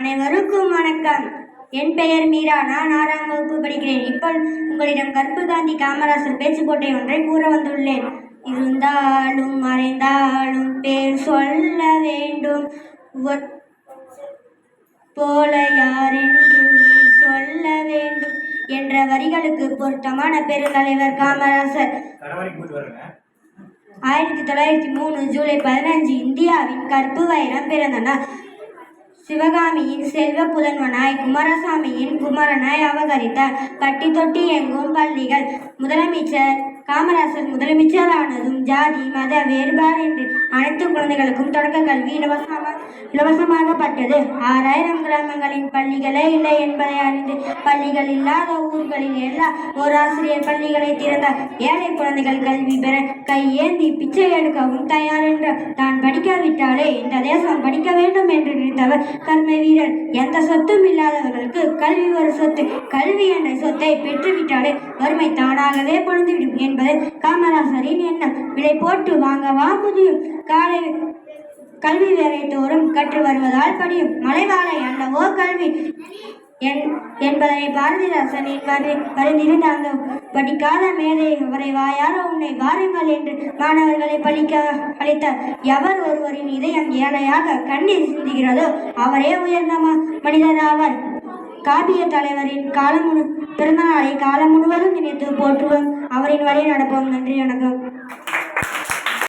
அனைவருக்கும் வணக்கம். என் பெயர் மீரா. நான் ஆறாம் வகுப்பு படிக்கிறேன். இப்போ உங்களிடம் கருப்பு காந்தி காமராசர் பேச்சு போட்டை ஒன்றை கூற வந்துள்ளேன். இருந்தாலும் மறைந்தாலும் பேர் சொல்ல வேண்டும். போல யாரென்று சொல்ல வேண்டும் என்ற வரிகளுக்கு பொருத்தமான பெருந்தலைவர் காமராசர். ஆயிரத்தி தொள்ளாயிரத்தி மூணு ஜூலை பதினஞ்சு இந்தியாவின் கருப்பு வைரம் பிறந்த நாள் சிவகாமியின் செல்வ புதன்வனாய் குமாரசாமியின் குமரனாய் அவகரித்தார் பட்டி தொட்டி எங்கும் பள்ளிகள். முதலமைச்சர் காமராசர் முதலமைச்சரானதும் ஜாதி மத வேறுபாடு என்று அனைத்து குழந்தைகளுக்கும் தொடக்க கல்வி இலவசமாக இலவசமாகப்பட்டது. ஆறாயிரம் கிராமங்களின் பள்ளிகளே இல்லை என்பதை அறிந்து பள்ளிகள் இல்லாத ஊர்களில் எல்லா ஒரு ஆசிரியர் பள்ளிகளை திறந்தார். ஏழை குழந்தைகள் கல்வி பெற ஏந்தி பிச்சை எடுக்கவும் தயார் என்று தான் படிக்காவிட்டாலே இந்த தேசம் படிக்க வேண்டும் என்று நினைத்தவர் கர்ம வீரர். எந்த சொத்தும் இல்லாதவர்களுக்கு கல்வி ஒரு சொத்து. கல்வி என்ற சொத்தை பெற்றுவிட்டாலே வறுமை தானாகவே பொழுந்துவிடும் என்று என்பது காமராசரின் எண்ணம் விலை போட்டு வாங்கவா முடியும் காலை கல்வி வேலை தோறும் கற்று வருவதால் படியும். மலைவாழை அல்லவோ கல்வி? என் என்பதனை பாரதிதாசனின் வரி வரிந்திருந்த அந்த படிக்காத மேதை அவரை வாயார உன்னை வாருங்கள் என்று மாணவர்களை படிக்க அளித்தார் எவர் ஒருவரின் இதயம் ஏழையாக கண்ணீர் சிந்துகிறதோ அவரே உயர்ந்த மனிதர் ஆவார் காப்பிய தலைவரின் காலம் முழு பிறந்தநாளை காலம் முழுவதும் நினைத்து போற்றுவோம். அவரின் வழி நடப்போம். நன்றி வணக்கம்.